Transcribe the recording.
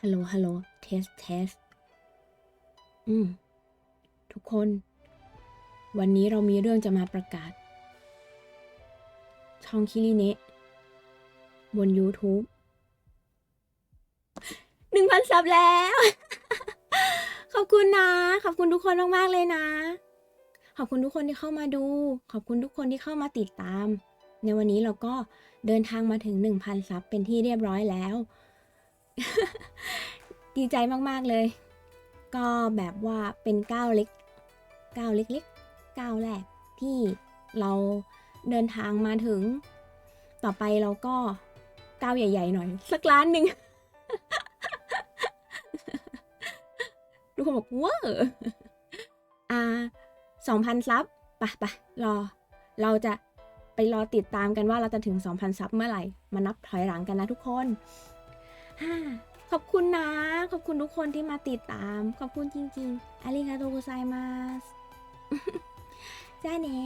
ฮัลโหล ฮัลโหล เทส เทส อืม ทุกคน วันนี้เรามีเรื่องจะมาประกาศ ช่องคิริเนะบน YouTube หนึ่งพันซับแล้ว ขอบคุณนะ ขอบคุณทุกคนมาก ๆ เลยนะ ขอบคุณทุกคนที่เข้ามาดู ขอบคุณทุกคนที่เข้ามาติดตาม ในวันนี้เราก็เดินทางมาถึง 1,000 ซับเป็นที่เรียบร้อยแล้ว ดีใจมาก ๆ เลย ก็แบบว่าเป็นก้าวเล็กก้าวเล็กๆก้าวแรกที่เราเดินทางมาถึง ต่อไปเราก็ก้าวใหญ่ ๆ หน่อย สักล้านหนึ่งทุกคนบอกเว้าอ่าสองพันซับปะปะรอ เราจะ ไปรอติดตามกันว่าเราจะถึง 2,000 ซับเมื่อไหร่ มานับถอยหลังกันนะทุกคนฮ่าขอบคุณนะ ขอบคุณทุกคนที่มาติดตาม ขอบคุณจริงๆอาริกาโตกุไซมาสจ้าเนะ